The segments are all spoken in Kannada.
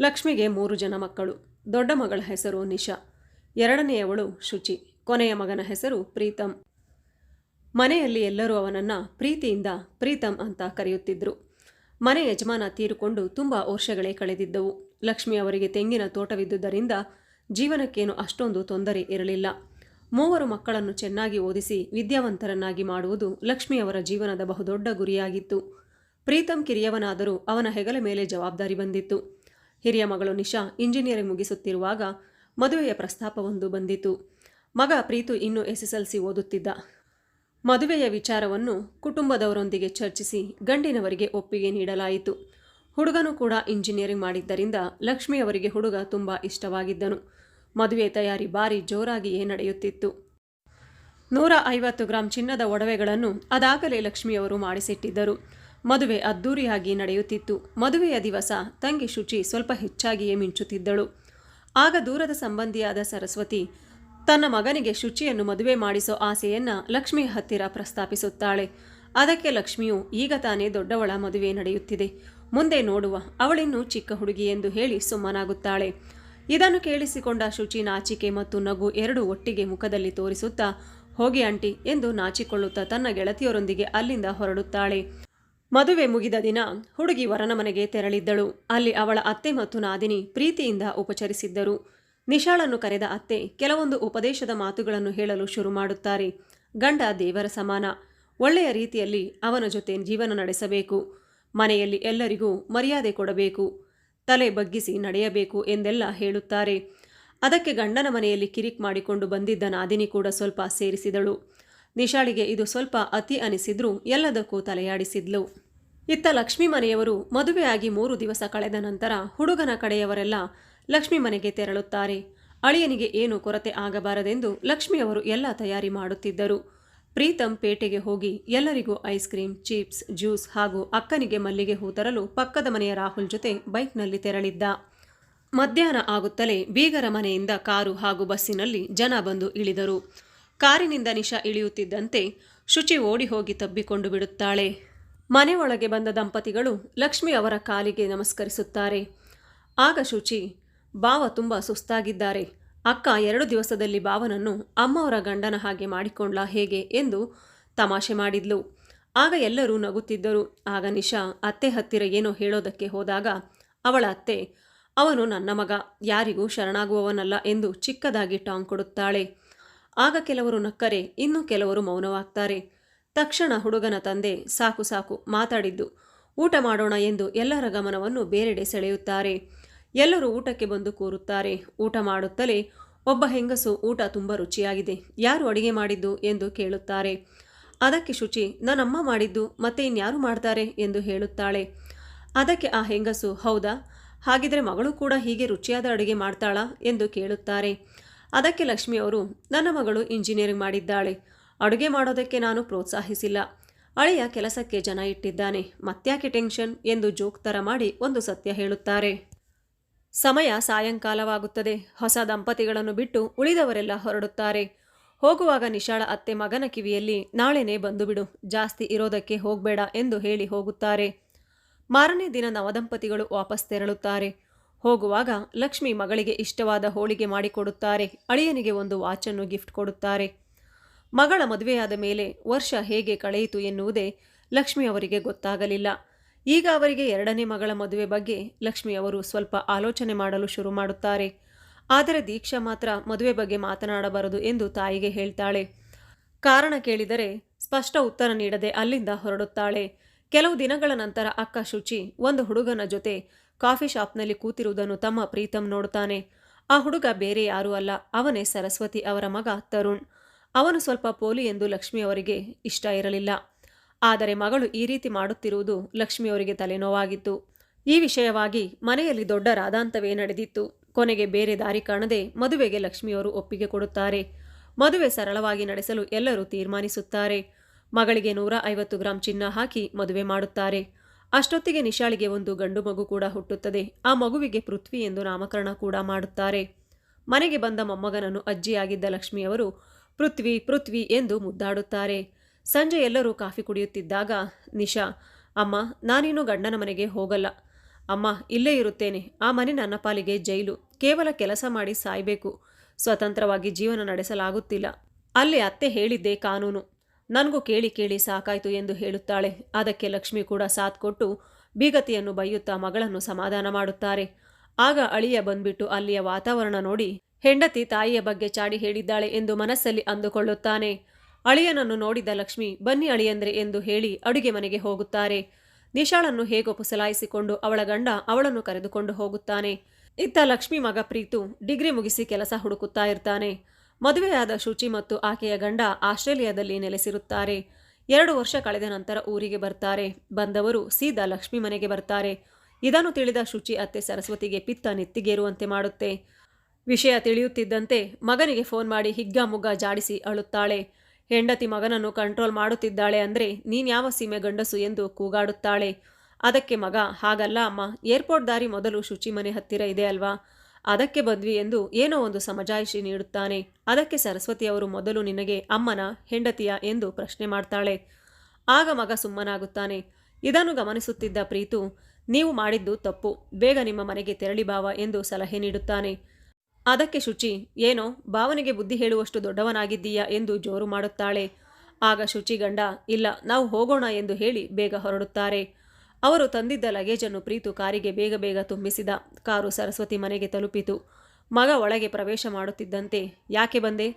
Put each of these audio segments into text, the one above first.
ಲಕ್ಷ್ಮಿಗೆ ಮೂರು ಜನ ಮಕ್ಕಳು. ದೊಡ್ಡ ಮಗಳ ಹೆಸರು ನಿಶಾ. ಎರಡನೆಯವಳು ಶುಚಿ. ಕೊನೆಯ ಮಗನ ಹೆಸರು ಪ್ರೀತಮ್ ಮನೆಯಲ್ಲಿ ಎಲ್ಲರೂ ಅವನನ್ನು ಪ್ರೀತಿಯಿಂದ ಪ್ರೀತಮ್ ಅಂತ ಕರೆಯುತ್ತಿದ್ದರು ಮನೆ ಯಜಮಾನ ತೀರಿಕೊಂಡು ತುಂಬ ವರ್ಷಗಳೇ ಕಳೆದಿದ್ದವು. ಲಕ್ಷ್ಮಿ ಅವರಿಗೆ ತೆಂಗಿನ ತೋಟವಿದ್ದುದರಿಂದ ಜೀವನಕ್ಕೇನು ಅಷ್ಟೊಂದು ತೊಂದರೆ ಇರಲಿಲ್ಲ. ಮೂವರು ಮಕ್ಕಳನ್ನು ಚೆನ್ನಾಗಿ ಓದಿಸಿ ವಿದ್ಯಾವಂತರನ್ನಾಗಿ ಮಾಡುವುದು ಲಕ್ಷ್ಮಿಯವರ ಜೀವನದ ಬಹುದೊಡ್ಡ ಗುರಿಯಾಗಿತ್ತು. ಪ್ರೀತಮ್ ಕಿರಿಯವನಾದರೂ ಅವನ ಹೆಗಲ ಮೇಲೆ ಜವಾಬ್ದಾರಿ ಬಂದಿತ್ತು. ಹಿರಿಯ ಮಗಳು ನಿಶಾ ಇಂಜಿನಿಯರಿಂಗ್ ಮುಗಿಸುತ್ತಿರುವಾಗ ಮದುವೆಯ ಪ್ರಸ್ತಾಪವೊಂದು ಬಂದಿತು. ಮಗ ಪ್ರೀತು ಇನ್ನೂ ಎಸ್ ಎಸ್ ಓದುತ್ತಿದ್ದ. ಮದುವೆಯ ವಿಚಾರವನ್ನು ಕುಟುಂಬದವರೊಂದಿಗೆ ಚರ್ಚಿಸಿ ಗಂಡಿನವರಿಗೆ ಒಪ್ಪಿಗೆ ನೀಡಲಾಯಿತು. ಹುಡುಗನು ಕೂಡ ಇಂಜಿನಿಯರಿಂಗ್ ಮಾಡಿದ್ದರಿಂದ ಲಕ್ಷ್ಮಿಯವರಿಗೆ ಹುಡುಗ ತುಂಬ ಇಷ್ಟವಾಗಿದ್ದನು. ಮದುವೆ ತಯಾರಿ ಭಾರಿ ಜೋರಾಗಿಯೇ ನಡೆಯುತ್ತಿತ್ತು. ನೂರ ಐವತ್ತು ಗ್ರಾಂ ಚಿನ್ನದ ಒಡವೆಗಳನ್ನು ಅದಾಗಲೇ ಲಕ್ಷ್ಮಿಯವರು ಮಾಡಿಸಿಟ್ಟಿದ್ದರು. ಮದುವೆ ಅದ್ದೂರಿಯಾಗಿ ನಡೆಯುತ್ತಿತ್ತು. ಮದುವೆಯ ದಿವಸ ತಂಗಿ ಶುಚಿ ಸ್ವಲ್ಪ ಹೆಚ್ಚಾಗಿಯೇ ಮಿಂಚುತ್ತಿದ್ದಳು. ಆಗ ದೂರದ ಸಂಬಂಧಿಯಾದ ಸರಸ್ವತಿ, ತನ್ನ ಮಗನಿಗೆ ಶುಚಿಯನ್ನು ಮದುವೆ ಮಾಡಿಸೋ ಆಸೆಯನ್ನ ಲಕ್ಷ್ಮಿಯ ಹತ್ತಿರ ಪ್ರಸ್ತಾಪಿಸುತ್ತಾಳೆ. ಅದಕ್ಕೆ ಲಕ್ಷ್ಮಿಯು ಈಗ ತಾನೇ ದೊಡ್ಡವಳ ಮದುವೆ ನಡೆಯುತ್ತಿದೆ. ಮುಂದೆ ನೋಡುವ ಅವಳಿನ್ನೂ ಚಿಕ್ಕ ಹುಡುಗಿ ಎಂದು ಹೇಳಿ ಸುಮ್ಮನಾಗುತ್ತಾಳೆ. ಇದನ್ನು ಕೇಳಿಸಿಕೊಂಡ ಶುಚಿ ನಾಚಿಕೆ ಮತ್ತು ನಗು ಎರಡು ಒಟ್ಟಿಗೆ ಮುಖದಲ್ಲಿ ತೋರಿಸುತ್ತಾ, ಹೋಗಿ ಆಂಟಿ ಎಂದು ನಾಚಿಕೊಳ್ಳುತ್ತಾ ತನ್ನ ಗೆಳತಿಯರೊಂದಿಗೆ ಅಲ್ಲಿಂದ ಹೊರಡುತ್ತಾಳೆ. ಮದುವೆ ಮುಗಿದ ದಿನ ಹುಡುಗಿ ವರನ ಮನೆಗೆ ತೆರಳಿದ್ದಳು. ಅಲ್ಲಿ ಅವಳ ಅತ್ತೆ ಮತ್ತು ನಾದಿನಿ ಪ್ರೀತಿಯಿಂದ ಉಪಚರಿಸಿದ್ದರು. ನಿಶಾಳನ್ನು ಕರೆದ ಅತ್ತೆ ಕೆಲವೊಂದು ಉಪದೇಶದ ಮಾತುಗಳನ್ನು ಹೇಳಲು ಶುರು ಮಾಡುತ್ತಾರೆ. ಗಂಡ ದೇವರ ಸಮಾನ. ಒಳ್ಳೆಯ ರೀತಿಯಲ್ಲಿ ಅವನ ಜೊತೆ ಜೀವನ ನಡೆಸಬೇಕು. ಮನೆಯಲ್ಲಿ ಎಲ್ಲರಿಗೂ ಮರ್ಯಾದೆ ಕೊಡಬೇಕು. ತಲೆ ಬಗ್ಗಿಸಿ ನಡೆಯಬೇಕು ಎಂದೆಲ್ಲ ಹೇಳುತ್ತಾರೆ. ಅದಕ್ಕೆ ಗಂಡನ ಮನೆಯಲ್ಲಿ ಕಿರಿಕ್ ಮಾಡಿಕೊಂಡು ಬಂದಿದ್ದ ನಾದಿನಿ ಕೂಡ ಸ್ವಲ್ಪ ಸೇರಿಸಿದಳು. ನಿಶಾಳಿಗೆ ಇದು ಸ್ವಲ್ಪ ಅತಿ ಅನಿಸಿದ್ರೂ ಎಲ್ಲದಕ್ಕೂ ತಲೆಯಾಡಿಸಿದ್ಲು. ಇತ್ತ ಲಕ್ಷ್ಮಿ ಮನೆಯವರು ಮದುವೆಯಾಗಿ ಮೂರು ದಿವಸ ಕಳೆದ ನಂತರ ಹುಡುಗನ ಕಡೆಯವರೆಲ್ಲ ಲಕ್ಷ್ಮಿ ಮನೆಗೆ ತೆರಳುತ್ತಾರೆ. ಅಳಿಯನಿಗೆ ಏನು ಕೊರತೆ ಆಗಬಾರದೆಂದು ಲಕ್ಷ್ಮಿಯವರು ಎಲ್ಲ ತಯಾರಿ ಮಾಡುತ್ತಿದ್ದರು. ಪ್ರೀತಂ ಪೇಟೆಗೆ ಹೋಗಿ ಎಲ್ಲರಿಗೂ ಐಸ್ ಕ್ರೀಮ್ ಚಿಪ್ಸ್, ಜ್ಯೂಸ್ ಹಾಗೂ ಅಕ್ಕನಿಗೆ ಮಲ್ಲಿಗೆ ಹೂ ತರಲು ಪಕ್ಕದ ಮನೆಯ ರಾಹುಲ್ ಜೊತೆ ಬೈಕ್ನಲ್ಲಿ ತೆರಳಿದ್ದ. ಮಧ್ಯಾಹ್ನ ಆಗುತ್ತಲೇ ಬೀಗರ ಮನೆಯಿಂದ ಕಾರು ಹಾಗೂ ಬಸ್ಸಿನಲ್ಲಿ ಜನ ಬಂದು ಇಳಿದರು. ಕಾರಿನಿಂದ ನಿಶಾ ಇಳಿಯುತ್ತಿದ್ದಂತೆ ಶುಚಿ ಓಡಿ ಹೋಗಿ ತಬ್ಬಿಕೊಂಡು ಬಿಡುತ್ತಾಳೆ. ಮನೆ ಒಳಗೆ ಬಂದ ದಂಪತಿಗಳು ಲಕ್ಷ್ಮಿ ಅವರ ಕಾಲಿಗೆ ನಮಸ್ಕರಿಸುತ್ತಾರೆ. ಆಗ ಶುಚಿ, ಬಾವ ತುಂಬ ಸುಸ್ತಾಗಿದ್ದಾರೆ. ಅಕ್ಕ ಎರಡು ದಿವಸದಲ್ಲಿ ಬಾವನನ್ನು ಅಮ್ಮವರ ಗಂಡನ ಹಾಗೆ ಮಾಡಿಕೊಂಡ್ಲ ಹೇಗೆ? ಎಂದು ತಮಾಷೆ ಮಾಡಿದ್ಲು. ಆಗ ಎಲ್ಲರೂ ನಗುತ್ತಿದ್ದರು. ಆಗ ನಿಶಾ ಅತ್ತೆ ಹತ್ತಿರ ಏನೋ ಹೇಳೋದಕ್ಕೆ ಹೋದಾಗ, ಅವಳ ಅತ್ತೆ, ಅವನು ನನ್ನ ಮಗ. ಯಾರಿಗೂ ಶರಣಾಗುವವನಲ್ಲ ಎಂದು ಚಿಕ್ಕದಾಗಿ ಟಾಂಗ್ ಕೊಡುತ್ತಾಳೆ. ಆಗ ಕೆಲವರು ನಕ್ಕರೆ, ಇನ್ನು ಕೆಲವರು ಮೌನವಾಗ್ತಾರೆ. ತಕ್ಷಣ ಹುಡುಗನ ತಂದೆ ಸಾಕು ಸಾಕು ಮಾತಾಡಿದ್ದು, ಊಟ ಮಾಡೋಣ ಎಂದು ಎಲ್ಲರ ಗಮನವನ್ನು ಬೇರೆಡೆ ಸೆಳೆಯುತ್ತಾರೆ. ಎಲ್ಲರೂ ಊಟಕ್ಕೆ ಬಂದು ಕೂರುತ್ತಾರೆ. ಊಟ ಮಾಡುತ್ತಲೇ ಒಬ್ಬ ಹೆಂಗಸು ಊಟ ತುಂಬ ರುಚಿಯಾಗಿದೆ. ಯಾರು ಅಡಿಗೆ ಮಾಡಿದ್ದು ಎಂದು ಕೇಳುತ್ತಾರೆ. ಅದಕ್ಕೆ ಶುಚಿ, ನನ್ನಮ್ಮ ಮಾಡಿದ್ದು, ಮತ್ತೆ ಇನ್ಯಾರು ಮಾಡ್ತಾರೆ? ಎಂದು ಹೇಳುತ್ತಾಳೆ. ಅದಕ್ಕೆ ಆ ಹೆಂಗಸು, ಹೌದಾ? ಹಾಗಿದ್ರೆ ಮಗಳು ಕೂಡ ಹೀಗೆ ರುಚಿಯಾದ ಅಡುಗೆ ಮಾಡ್ತಾಳಾ? ಎಂದು ಕೇಳುತ್ತಾರೆ. ಅದಕ್ಕೆ ಲಕ್ಷ್ಮಿ ಅವರು, ನನ್ನ ಮಗಳು ಇಂಜಿನಿಯರಿಂಗ್ ಮಾಡಿದ್ದಾಳೆ. ಅಡುಗೆ ಮಾಡೋದಕ್ಕೆ ನಾನು ಪ್ರೋತ್ಸಾಹಿಸಿಲ್ಲ. ಅಳಿಯ ಕೆಲಸಕ್ಕೆ ಜನ ಇಟ್ಟಿದ್ದಾನೆ. ಮತ್ತ್ಯಾಕೆ ಟೆನ್ಷನ್ ಎಂದು ಜೋಕ್ ಥರ ಮಾಡಿ ಒಂದು ಸತ್ಯ ಹೇಳುತ್ತಾರೆ. ಸಮಯ ಸಾಯಂಕಾಲವಾಗುತ್ತದೆ. ಹೊಸ ದಂಪತಿಗಳನ್ನು ಬಿಟ್ಟು ಉಳಿದವರೆಲ್ಲ ಹೊರಡುತ್ತಾರೆ. ಹೋಗುವಾಗ ನಿಶಾಳ ಅತ್ತೆ ಮಗನ ಕಿವಿಯಲ್ಲಿ, ನಾಳೆನೇ ಬಂದು ಬಿಡು. ಜಾಸ್ತಿ ಇರೋದಕ್ಕೆ ಹೋಗಬೇಡ ಎಂದು ಹೇಳಿ ಹೋಗುತ್ತಾರೆ. ಮಾರನೇ ದಿನ ನವದಂಪತಿಗಳು ವಾಪಸ್ ತೆರಳುತ್ತಾರೆ. ಹೋಗುವಾಗ ಲಕ್ಷ್ಮಿ ಮಗಳಿಗೆ ಇಷ್ಟವಾದ ಹೋಳಿಗೆ ಮಾಡಿಕೊಡುತ್ತಾರೆ. ಅಳಿಯನಿಗೆ ಒಂದು ವಾಚನ್ನು ಗಿಫ್ಟ್ ಕೊಡುತ್ತಾರೆ. ಮಗಳ ಮದುವೆಯಾದ ಮೇಲೆ ವರ್ಷ ಹೇಗೆ ಕಳೆಯಿತು ಎನ್ನುವುದೇ ಲಕ್ಷ್ಮಿ ಅವರಿಗೆ ಗೊತ್ತಾಗಲಿಲ್ಲ. ಈಗ ಅವರಿಗೆ ಎರಡನೇ ಮಗಳ ಮದುವೆ ಬಗ್ಗೆ ಲಕ್ಷ್ಮಿ ಅವರು ಸ್ವಲ್ಪ ಆಲೋಚನೆ ಮಾಡಲು ಶುರು ಮಾಡುತ್ತಾರೆ. ಆದರೆ ದೀಕ್ಷಾ ಮಾತ್ರ ಮದುವೆ ಬಗ್ಗೆ ಮಾತನಾಡಬಾರದು ಎಂದು ತಾಯಿಗೆ ಹೇಳ್ತಾಳೆ. ಕಾರಣ ಕೇಳಿದರೆ ಸ್ಪಷ್ಟ ಉತ್ತರ ನೀಡದೆ ಅಲ್ಲಿಂದ ಹೊರಡುತ್ತಾಳೆ. ಕೆಲವು ದಿನಗಳ ನಂತರ ಅಕ್ಕ ಶುಚಿ, ಒಂದು ಹುಡುಗನ ಜೊತೆ ಕಾಫಿ ಶಾಪ್ನಲ್ಲಿ ಕೂತಿರುವುದನ್ನು ತಮ್ಮ ಪ್ರೀತಮ್ ನೋಡುತ್ತಾನೆ. ಆ ಹುಡುಗ ಬೇರೆ ಯಾರೂ ಅಲ್ಲ, ಅವನೇ ಸರಸ್ವತಿ ಅವರ ಮಗ ತರುಣ್. ಅವನು ಸ್ವಲ್ಪ ಪೋಲಿ ಎಂದು ಲಕ್ಷ್ಮಿ ಅವರಿಗೆ ಇಷ್ಟ ಇರಲಿಲ್ಲ. ಆದರೆ ಮಗಳು ಈ ರೀತಿ ಮಾಡುತ್ತಿರುವುದು ಲಕ್ಷ್ಮಿಯವರಿಗೆ ತಲೆನೋವಾಗಿತ್ತು. ಈ ವಿಷಯವಾಗಿ ಮನೆಯಲ್ಲಿ ದೊಡ್ಡ ರಾದಾಂತವೇ ನಡೆದಿತ್ತು. ಕೊನೆಗೆ ಬೇರೆ ದಾರಿ ಕಾಣದೆ ಮದುವೆಗೆ ಲಕ್ಷ್ಮಿಯವರು ಒಪ್ಪಿಗೆ ಕೊಡುತ್ತಾರೆ. ಮದುವೆ ಸರಳವಾಗಿ ನಡೆಸಲು ಎಲ್ಲರೂ ತೀರ್ಮಾನಿಸುತ್ತಾರೆ. ಮಗಳಿಗೆ ನೂರ ಐವತ್ತು ಗ್ರಾಂ ಚಿನ್ನ ಹಾಕಿ ಮದುವೆ ಮಾಡುತ್ತಾರೆ. ಅಷ್ಟೊತ್ತಿಗೆ ನಿಶಾಳಿಗೆ ಒಂದು ಗಂಡು ಮಗು ಕೂಡ ಹುಟ್ಟುತ್ತದೆ. ಆ ಮಗುವಿಗೆ ಪೃಥ್ವಿ ಎಂದು ನಾಮಕರಣ ಕೂಡ ಮಾಡುತ್ತಾರೆ. ಮನೆಗೆ ಬಂದ ಮೊಮ್ಮಗನನ್ನು ಅಜ್ಜಿಯಾಗಿದ್ದ ಲಕ್ಷ್ಮಿಯವರು, ಪೃಥ್ವಿ ಪೃಥ್ವಿ ಎಂದು ಮುದ್ದಾಡುತ್ತಾರೆ. ಸಂಜೆ ಎಲ್ಲರೂ ಕಾಫಿ ಕುಡಿಯುತ್ತಿದ್ದಾಗ, ನಿಶಾ, ಅಮ್ಮ ನಾನಿನ್ನು ಗಂಡನ ಮನೆಗೆ ಹೋಗಲ್ಲ. ಅಮ್ಮ, ಇಲ್ಲೇ ಇರುತ್ತೇನೆ. ಆ ಮನೆ ನನ್ನ ಪಾಲಿಗೆ ಜೈಲು. ಕೇವಲ ಕೆಲಸ ಮಾಡಿ ಸಾಯಬೇಕು. ಸ್ವತಂತ್ರವಾಗಿ ಜೀವನ ನಡೆಸಲಾಗುತ್ತಿಲ್ಲ. ಅಲ್ಲಿ ಅತ್ತೆ ಹೇಳಿದ್ದೆ ಕಾನೂನು. ನನಗೂ ಕೇಳಿ ಕೇಳಿ ಸಾಕಾಯ್ತು ಎಂದು ಹೇಳುತ್ತಾಳೆ. ಅದಕ್ಕೆ ಲಕ್ಷ್ಮಿ ಕೂಡ ಸಾಥ್ ಕೊಟ್ಟು ಬೀಗತಿಯನ್ನು ಬೈಯುತ್ತಾ ಮಗಳನ್ನು ಸಮಾಧಾನ ಮಾಡುತ್ತಾರೆ. ಆಗ ಅಳಿಯ ಬಂದ್ಬಿಟ್ಟು ಅಲ್ಲಿಯ ವಾತಾವರಣ ನೋಡಿ ಹೆಂಡತಿ ತಾಯಿಯ ಬಗ್ಗೆ ಚಾಡಿ ಹೇಳಿದ್ದಾಳೆ ಎಂದು ಮನಸ್ಸಲ್ಲಿ ಅಂದುಕೊಳ್ಳುತ್ತಾನೆ. ಅಳಿಯನನ್ನು ನೋಡಿದ ಲಕ್ಷ್ಮಿ, ಬನ್ನಿ ಅಳಿಯಂದ್ರೆ ಎಂದು ಹೇಳಿ ಅಡುಗೆ ಮನೆಗೆ ಹೋಗುತ್ತಾರೆ. ನಿಶಾಳನ್ನು ಹೇಗೋ ಪುಸಲಾಯಿಸಿಕೊಂಡು ಅವಳ ಗಂಡ ಅವಳನ್ನು ಕರೆದುಕೊಂಡು ಹೋಗುತ್ತಾನೆ. ಇತ್ತ ಲಕ್ಷ್ಮಿ ಮಗ ಪ್ರೀತು ಡಿಗ್ರಿ ಮುಗಿಸಿ ಕೆಲಸ ಹುಡುಕುತ್ತಾ ಇರ್ತಾನೆ. ಮದುವೆಯಾದ ಶುಚಿ ಮತ್ತು ಆಕೆಯ ಗಂಡ ಆಸ್ಟ್ರೇಲಿಯಾದಲ್ಲಿ ನೆಲೆಸಿರುತ್ತಾರೆ. ಎರಡು ವರ್ಷ ಕಳೆದ ನಂತರ ಊರಿಗೆ ಬರ್ತಾರೆ. ಬಂದವರು ಸೀದಾ ಲಕ್ಷ್ಮಿ ಮನೆಗೆ ಬರ್ತಾರೆ. ಇದನ್ನು ತಿಳಿದ ಶುಚಿ ಅತ್ತೆ ಸರಸ್ವತಿಗೆ ಪಿತ್ತ ನೆತ್ತಿಗೇರುವಂತೆ ಮಾಡುತ್ತೆ. ವಿಷಯ ತಿಳಿಯುತ್ತಿದ್ದಂತೆ ಮಗನಿಗೆ ಫೋನ್ ಮಾಡಿ ಹಿಗ್ಗಾಮುಗ್ಗ ಜಾಡಿಸಿ ಅಳುತ್ತಾಳೆ. ಹೆಂಡತಿ ಮಗನನ್ನು ಕಂಟ್ರೋಲ್ ಮಾಡುತ್ತಿದ್ದಾಳೆ ಅಂದರೆ ನೀನ್ಯಾವ ಸೀಮೆ ಗಂಡಸು ಎಂದು ಕೂಗಾಡುತ್ತಾಳೆ. ಅದಕ್ಕೆ ಮಗ, ಹಾಗಲ್ಲ ಅಮ್ಮ, ಏರ್ಪೋರ್ಟ್ ದಾರಿ ಮೊದಲು ಶುಚಿ ಮನೆ ಹತ್ತಿರ ಇದೆ ಅಲ್ವಾ? ಅದಕ್ಕೆ ಬಂದ್ವಿ ಎಂದು ಏನೋ ಒಂದು ಸಮಜಾಯಿಷಿ ನೀಡುತ್ತಾನೆ. ಅದಕ್ಕೆ ಸರಸ್ವತಿಯವರು ಮೊದಲು ನಿನಗೆ ಅಮ್ಮನ ಹೆಂಡತಿಯ ಎಂದು ಪ್ರಶ್ನೆ ಮಾಡ್ತಾಳೆ. ಆಗ ಮಗ ಸುಮ್ಮನಾಗುತ್ತಾನೆ. ಇದನ್ನು ಗಮನಿಸುತ್ತಿದ್ದ ಪ್ರೀತು, ನೀವು ಮಾಡಿದ್ದು ತಪ್ಪು. ಬೇಗ ನಿಮ್ಮ ಮನೆಗೆ ತೆರಳಿ ಬಾವ ಎಂದು ಸಲಹೆ ನೀಡುತ್ತಾನೆ. ಅದಕ್ಕೆ ಶುಚಿ, ಏನೋ, ಭಾವನೆಗೆ ಬುದ್ಧಿ ಹೇಳುವಷ್ಟು ದೊಡ್ಡವನಾಗಿದ್ದೀಯಾ ಎಂದು ಜೋರು ಮಾಡುತ್ತಾಳೆ. ಆಗ ಶುಚಿ ಗಂಡ, ಇಲ್ಲ, ನಾವು ಹೋಗೋಣ ಎಂದು ಹೇಳಿ ಬೇಗ ಹೊರಡುತ್ತಾರೆ. ಅವರು ತಂದಿದ್ದ ಲಗೇಜನ್ನು ಪ್ರೀತು ಕಾರಿಗೆ ಬೇಗ ಬೇಗ ತುಂಬಿಸಿದ. ಕಾರು ಸರಸ್ವತಿ ಮನೆಗೆ ತಲುಪಿತು. ಮಗ ಒಳಗೆ ಪ್ರವೇಶ ಮಾಡುತ್ತಿದ್ದಂತೆ, ಯಾಕೆ ಬಂದೆ?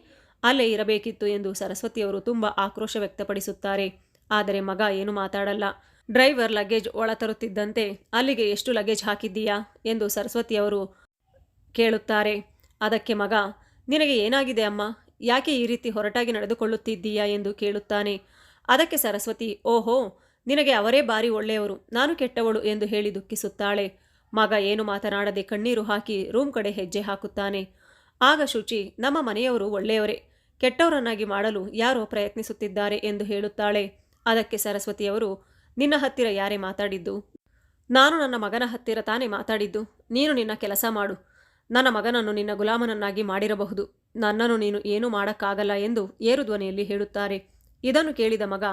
ಅಲ್ಲೇ ಇರಬೇಕಿತ್ತು ಎಂದು ಸರಸ್ವತಿಯವರು ತುಂಬ ಆಕ್ರೋಶ ವ್ಯಕ್ತಪಡಿಸುತ್ತಾರೆ. ಆದರೆ ಮಗ ಏನು ಮಾತಾಡಲ್ಲ. ಡ್ರೈವರ್ ಲಗೇಜ್ ಒಳ ತರುತ್ತಿದ್ದಂತೆ ಅಲ್ಲಿಗೆ ಎಷ್ಟು ಲಗೇಜ್ ಹಾಕಿದ್ದೀಯಾ? ಎಂದು ಸರಸ್ವತಿಯವರು ಕೇಳುತ್ತಾರೆ. ಅದಕ್ಕೆ ಮಗ, ನಿನಗೆ ಏನಾಗಿದೆ ಅಮ್ಮ? ಯಾಕೆ ಈ ರೀತಿ ಹೊರಟಾಗಿ ನಡೆದುಕೊಳ್ಳುತ್ತಿದ್ದೀಯಾ? ಎಂದು ಕೇಳುತ್ತಾನೆ. ಅದಕ್ಕೆ ಸರಸ್ವತಿ, ಓಹೋ ನಿನಗೆ ಅವರೇ ಬಾರಿ ಒಳ್ಳೆಯವರು, ನಾನು ಕೆಟ್ಟವಳು ಎಂದು ಹೇಳಿ ದುಃಖಿಸುತ್ತಾಳೆ. ಮಗ ಏನು ಮಾತನಾಡದೆ ಕಣ್ಣೀರು ಹಾಕಿ ರೂಮ್ ಕಡೆ ಹೆಜ್ಜೆ ಹಾಕುತ್ತಾನೆ. ಆಗ ಶುಚಿ, ನಮ್ಮ ಮನೆಯವರು ಒಳ್ಳೆಯವರೇ, ಕೆಟ್ಟವರನ್ನಾಗಿ ಮಾಡಲು ಯಾರೋ ಪ್ರಯತ್ನಿಸುತ್ತಿದ್ದಾರೆ ಎಂದು ಹೇಳುತ್ತಾಳೆ. ಅದಕ್ಕೆ ಸರಸ್ವತಿಯವರು, ನಿನ್ನ ಹತ್ತಿರ ಯಾರೇ ಮಾತಾಡಿದ್ದು? ನಾನು ನನ್ನ ಮಗನ ಹತ್ತಿರ ತಾನೇ ಮಾತಾಡಿದ್ದು. ನೀನು ನಿನ್ನ ಕೆಲಸ ಮಾಡು. ನನ್ನ ಮಗನನ್ನು ನಿನ್ನ ಗುಲಾಮನನ್ನಾಗಿ ಮಾಡಿರಬಹುದು. ನನ್ನನ್ನು ನೀನು ಏನೂ ಮಾಡೋಕ್ಕಾಗಲ್ಲ ಎಂದು ಏರು ಧ್ವನಿಯಲ್ಲಿ ಹೇಳುತ್ತಾರೆ. ಇದನ್ನು ಕೇಳಿದ ಮಗ,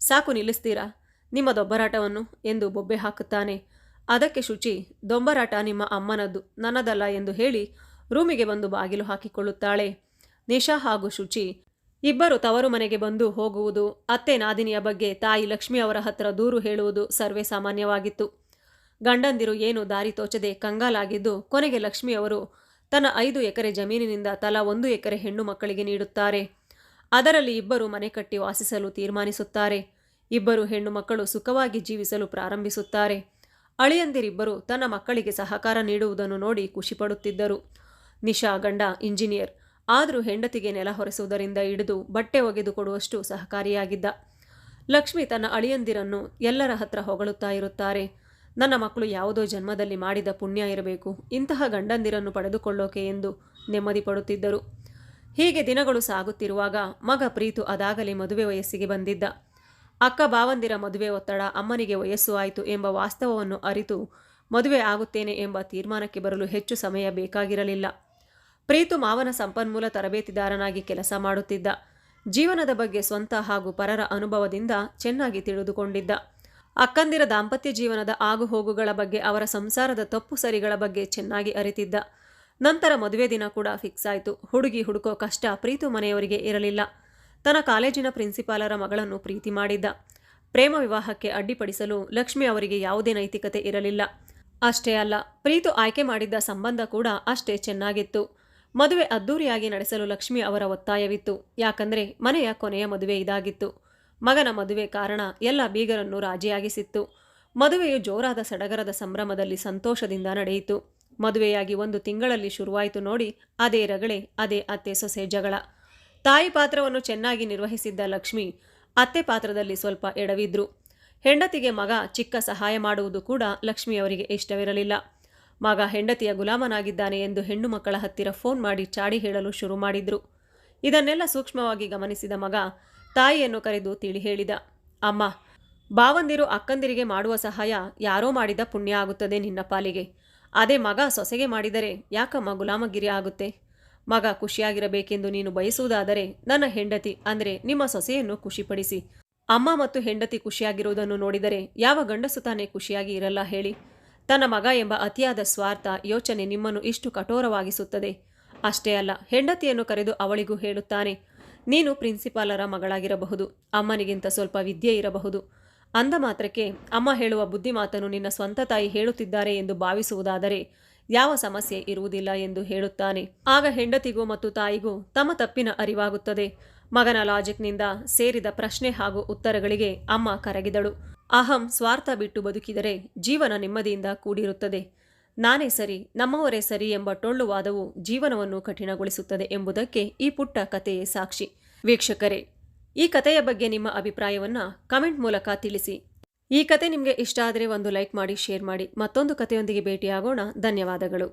ಸಾಕು ನಿಲ್ಲಿಸ್ತೀರಾ? ನಿಮ್ಮ ದೊಬ್ಬರಾಟವನ್ನು ಎಂದು ಬೊಬ್ಬೆ ಹಾಕುತ್ತಾನೆ. ಅದಕ್ಕೆ ಶುಚಿ, ದೊಂಬರಾಟ ನಿಮ್ಮ ಅಮ್ಮನದ್ದು, ನನ್ನದಲ್ಲ ಎಂದು ಹೇಳಿ ರೂಮಿಗೆ ಬಂದು ಬಾಗಿಲು ಹಾಕಿಕೊಳ್ಳುತ್ತಾಳೆ. ನಿಶಾ ಹಾಗೂ ಶುಚಿ ಇಬ್ಬರು ತವರು ಮನೆಗೆ ಬಂದು ಹೋಗುವುದು, ಅತ್ತೆ ನಾದಿನಿಯ ಬಗ್ಗೆ ತಾಯಿ ಲಕ್ಷ್ಮಿ ಅವರ ಹತ್ರ ದೂರು ಹೇಳುವುದು ಸರ್ವೇ ಸಾಮಾನ್ಯವಾಗಿತ್ತು. ಗಂಡಂದಿರು ಏನು ದಾರಿ ತೋಚದೆ ಕಂಗಾಲಾಗಿದ್ದು, ಕೊನೆಗೆ ಲಕ್ಷ್ಮಿಯವರು ತನ್ನ ಐದು ಎಕರೆ ಜಮೀನಿನಿಂದ ತಲಾ ಒಂದು ಎಕರೆ ಹೆಣ್ಣು ಮಕ್ಕಳಿಗೆ ನೀಡುತ್ತಾರೆ. ಅದರಲ್ಲಿ ಇಬ್ಬರು ಮನೆ ಕಟ್ಟಿ ವಾಸಿಸಲು ತೀರ್ಮಾನಿಸುತ್ತಾರೆ. ಇಬ್ಬರು ಹೆಣ್ಣು ಮಕ್ಕಳು ಸುಖವಾಗಿ ಜೀವಿಸಲು ಪ್ರಾರಂಭಿಸುತ್ತಾರೆ. ಅಳಿಯಂದಿರಿಬ್ಬರು ತನ್ನ ಮಕ್ಕಳಿಗೆ ಸಹಕಾರ ನೀಡುವುದನ್ನು ನೋಡಿ ಖುಷಿಪಡುತ್ತಿದ್ದರು. ನಿಶಾ ಗಂಡ ಇಂಜಿನಿಯರ್. ಆದರೂ ಹೆಂಡತಿಗೆ ನೆಲ ಹೊರೆಸುವುದರಿಂದ ಹಿಡಿದು ಬಟ್ಟೆ ಒಗೆದುಕೊಡುವಷ್ಟು ಸಹಕಾರಿಯಾಗಿದ್ದ. ಲಕ್ಷ್ಮಿ ತನ್ನ ಅಳಿಯಂದಿರನ್ನು ಎಲ್ಲರ ಹತ್ರ ಹೊಗಳುತ್ತಾ ಇರುತ್ತಾರೆ. ನನ್ನ ಮಕ್ಕಳು ಯಾವುದೋ ಜನ್ಮದಲ್ಲಿ ಮಾಡಿದ ಪುಣ್ಯ ಇರಬೇಕು, ಇಂತಹ ಗಂಡಂದಿರನ್ನು ಪಡೆದುಕೊಳ್ಳೋಕೆ ಎಂದು ನೆಮ್ಮದಿ ಪಡುತ್ತಿದ್ದರು. ಹೀಗೆ ದಿನಗಳು ಸಾಗುತ್ತಿರುವಾಗ ಮಗ ಪ್ರೀತು ಅದಾಗಲೇ ಮದುವೆ ವಯಸ್ಸಿಗೆ ಬಂದಿದ್ದ. ಅಕ್ಕ ಭಾವಂದಿರ ಮದುವೆ ಒತ್ತಡ ಅಮ್ಮನಿಗೆ ವಯಸ್ಸು ಆಯಿತು ಎಂಬ ವಾಸ್ತವವನ್ನು ಅರಿತು ಮದುವೆ ಆಗುತ್ತೇನೆ ಎಂಬ ತೀರ್ಮಾನಕ್ಕೆ ಬರಲು ಹೆಚ್ಚು ಸಮಯ ಬೇಕಾಗಿರಲಿಲ್ಲ. ಪ್ರೀತು ಮಾವನ ಸಂಪನ್ಮೂಲ ತರಬೇತಿದಾರನಾಗಿ ಕೆಲಸ ಮಾಡುತ್ತಿದ್ದ. ಜೀವನದ ಬಗ್ಗೆ ಸ್ವಂತ ಹಾಗೂ ಪರರ ಅನುಭವದಿಂದ ಚೆನ್ನಾಗಿ ತಿಳಿದುಕೊಂಡಿದ್ದ. ಅಕ್ಕಂದಿರ ದಾಂಪತ್ಯ ಜೀವನದ ಆಗುಹೋಗುಗಳ ಬಗ್ಗೆ ಅವರ ಸಂಸಾರದ ತಪ್ಪು ಸರಿಗಳ ಬಗ್ಗೆ ಚೆನ್ನಾಗಿ ಅರಿತಿದ್ದ. ನಂತರ ಮದುವೆ ದಿನ ಕೂಡ ಫಿಕ್ಸ್ ಆಯಿತು. ಹುಡುಗಿ ಹುಡುಕೋ ಕಷ್ಟ ಪ್ರೀತು ಮನೆಯವರಿಗೆ ಇರಲಿಲ್ಲ. ತನ್ನ ಕಾಲೇಜಿನ ಪ್ರಿನ್ಸಿಪಾಲರ ಮಗಳನ್ನು ಪ್ರೀತಿ ಮಾಡಿದ್ದ. ಪ್ರೇಮ ವಿವಾಹಕ್ಕೆ ಅಡ್ಡಿಪಡಿಸಲು ಲಕ್ಷ್ಮಿ ಅವರಿಗೆ ಯಾವುದೇ ನೈತಿಕತೆ ಇರಲಿಲ್ಲ. ಅಷ್ಟೇ ಅಲ್ಲ, ಪ್ರೀತು ಆಯ್ಕೆ ಮಾಡಿದ್ದ ಸಂಬಂಧ ಕೂಡ ಅಷ್ಟೇ ಚೆನ್ನಾಗಿತ್ತು. ಮದುವೆ ಅದ್ದೂರಿಯಾಗಿ ನಡೆಸಲು ಲಕ್ಷ್ಮಿ ಅವರ ಒತ್ತಾಯವಿತ್ತು. ಯಾಕಂದರೆ ಮನೆಯ ಕೊನೆಯ ಮದುವೆ ಇದಾಗಿತ್ತು. ಮಗನ ಮದುವೆ ಕಾರಣ ಎಲ್ಲ ಬೀಗರನ್ನು ರಾಜಿಯಾಗಿಸಿತ್ತು. ಮದುವೆಯು ಜೋರಾದ ಸಡಗರದ ಸಂಭ್ರಮದಲ್ಲಿ ಸಂತೋಷದಿಂದ ನಡೆಯಿತು. ಮದುವೆಯಾಗಿ ಒಂದು ತಿಂಗಳಲ್ಲಿ ಶುರುವಾಯಿತು ನೋಡಿ, ಅದೇ ರಗಳೆ, ಅದೇ ಅತ್ತೆ ಸೊಸೆ ಜಗಳ. ತಾಯಿ ಪಾತ್ರವನ್ನು ಚೆನ್ನಾಗಿ ನಿರ್ವಹಿಸಿದ್ದ ಲಕ್ಷ್ಮಿ ಅತ್ತೆ ಪಾತ್ರದಲ್ಲಿ ಸ್ವಲ್ಪ ಎಡವಿದ್ರು. ಹೆಂಡತಿಗೆ ಮಗ ಚಿಕ್ಕ ಸಹಾಯ ಮಾಡುವುದು ಕೂಡ ಲಕ್ಷ್ಮಿಯವರಿಗೆ ಇಷ್ಟವಿರಲಿಲ್ಲ. ಮಗ ಹೆಂಡತಿಯ ಗುಲಾಮನಾಗಿದ್ದಾನೆ ಎಂದು ಹೆಣ್ಣು ಮಕ್ಕಳ ಹತ್ತಿರ ಫೋನ್ ಮಾಡಿ ಚಾಡಿ ಹೇಳಲು ಶುರು ಮಾಡಿದ್ರು. ಇದನ್ನೆಲ್ಲ ಸೂಕ್ಷ್ಮವಾಗಿ ಗಮನಿಸಿದ ಮಗ ತಾಯಿಯನ್ನು ಕರೆದು ತಿಳಿ ಹೇಳಿದ, ಅಮ್ಮ, ಬಾವಂದಿರು ಅಕ್ಕಂದಿರಿಗೆ ಮಾಡುವ ಸಹಾಯ ಯಾರೋ ಮಾಡಿದ ಪುಣ್ಯ ಆಗುತ್ತದೆ ನಿನ್ನ ಪಾಲಿಗೆ. ಅದೇ ಮಗ ಸೊಸೆಗೆ ಮಾಡಿದರೆ ಯಾಕಮ್ಮ ಗುಲಾಮಗಿರಿ ಆಗುತ್ತೆ? ಮಗ ಖುಷಿಯಾಗಿರಬೇಕೆಂದು ನೀನು ಬಯಸುವುದಾದರೆ ನನ್ನ ಹೆಂಡತಿ ಅಂದರೆ ನಿಮ್ಮ ಸೊಸೆಯನ್ನು ಖುಷಿಪಡಿಸಿ. ಅಮ್ಮ ಮತ್ತು ಹೆಂಡತಿ ಖುಷಿಯಾಗಿರುವುದನ್ನು ನೋಡಿದರೆ ಯಾವ ಗಂಡಸು ತಾನೇ ಖುಷಿಯಾಗಿ ಇರಲ್ಲ ಹೇಳಿ. ತನ್ನ ಮಗ ಎಂಬ ಅತಿಯಾದ ಸ್ವಾರ್ಥ ಯೋಚನೆ ನಿಮ್ಮನ್ನು ಇಷ್ಟು ಕಠೋರವಾಗಿಸುತ್ತದೆ. ಅಷ್ಟೇ ಅಲ್ಲ, ಹೆಂಡತಿಯನ್ನು ಕರೆದು ಅವಳಿಗೂ ಹೇಳುತ್ತಾನೆ, ನೀನು ಪ್ರಿನ್ಸಿಪಾಲರ ಮಗಳಾಗಿರಬಹುದು, ಅಮ್ಮನಿಗಿಂತ ಸ್ವಲ್ಪ ವಿದ್ಯೆ ಇರಬಹುದು. ಅಂದ ಮಾತ್ರಕ್ಕೆ ಅಮ್ಮ ಹೇಳುವ ಬುದ್ಧಿಮಾತನ್ನು ನಿನ್ನ ಸ್ವಂತ ತಾಯಿ ಹೇಳುತ್ತಿದ್ದಾರೆ ಎಂದು ಭಾವಿಸುವುದಾದರೆ ಯಾವ ಸಮಸ್ಯೆ ಇರುವುದಿಲ್ಲ ಎಂದು ಹೇಳುತ್ತಾನೆ. ಆಗ ಹೆಂಡತಿಗೂ ಮತ್ತು ತಾಯಿಗೂ ತಮ್ಮ ತಪ್ಪಿನ ಅರಿವಾಗುತ್ತದೆ. ಮಗನ ಲಾಜಿಕ್ನಿಂದ ಸೇರಿದ ಪ್ರಶ್ನೆ ಹಾಗೂ ಉತ್ತರಗಳಿಗೆ ಅಮ್ಮ ಕರಗಿದಳು. ಅಹಂ ಸ್ವಾರ್ಥ ಬಿಟ್ಟು ಬದುಕಿದರೆ ಜೀವನ ನೆಮ್ಮದಿಯಿಂದ ಕೂಡಿರುತ್ತದೆ. ನಾನೇ ಸರಿ, ನಮ್ಮವರೇ ಸರಿ ಎಂಬ ಟೊಳ್ಳುವಾದವು ಜೀವನವನ್ನು ಕಠಿಣಗೊಳಿಸುತ್ತದೆ ಎಂಬುದಕ್ಕೆ ಈ ಪುಟ್ಟ ಕಥೆಯೇ ಸಾಕ್ಷಿ. ವೀಕ್ಷಕರೇ, ಈ ಕಥೆಯ ಬಗ್ಗೆ ನಿಮ್ಮ ಅಭಿಪ್ರಾಯವನ್ನು ಕಮೆಂಟ್ ಮೂಲಕ ತಿಳಿಸಿ. ಈ ಕತೆ ನಿಮಗೆ ಇಷ್ಟ ಆದರೆ ಒಂದು ಲೈಕ್ ಮಾಡಿ ಶೇರ್ ಮಾಡಿ ಮತ್ತೊಂದು ಕಥೆಯೊಂದಿಗೆ ಭೇಟಿಯಾಗೋಣ. ಧನ್ಯವಾದಗಳು.